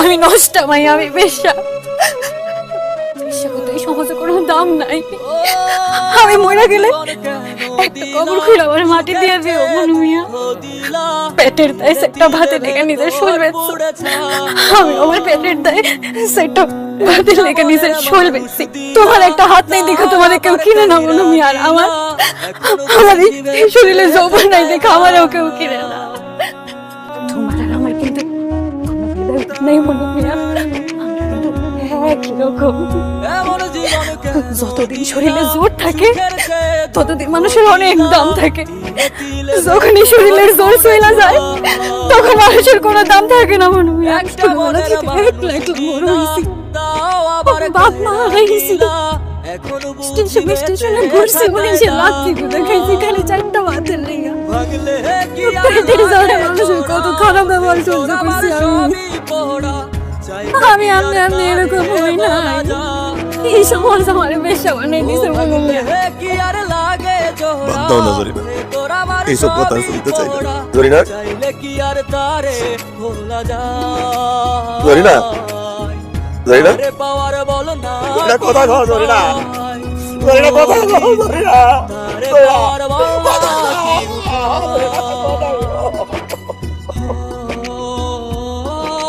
আমি নষ্ট, মাই, আমি কত এই কোনো দাম নাই। আমি মরে গেলে একটা কবর খুলে আমার মাটি দিয়ে দিও, মনু মিয়া। পেটের দায় সেটা ভাতে লেগে নিজের শোল আমি আমার পেটের দায় সেটা ভাতে লেগে নিজের শোল তোমার একটা হাত নেই দেখে তোমাদের কেউ কিনে না, মনু মিয়া। আর আমার আমার শরীরে যৌবন নাই দেখে আমারও কেউ কিনে না। নেই মনু যতদিন শরীরে জোর থাকে, ততদিন মানুষের অনেক দাম থাকে। যখনই শরীরের জোর চলে যায়, তখন মানুষের কোনো দাম থাকে না মনে হয়। বাপ মা স্টেশনে দেখাইছি খালি চারটা কত খারাপ ব্যবহার সহ্য করছি আমি। আমি আমনে আমনে এরকম হই না। এই সমাজ আমার বেশা বানাই দিছে মনে এইসব কথা শুনতে চাই না জরিনা। জরিনা। জরিনা। কথা কও জরিনা। জরিনা কথা জরিনা। জরিনা।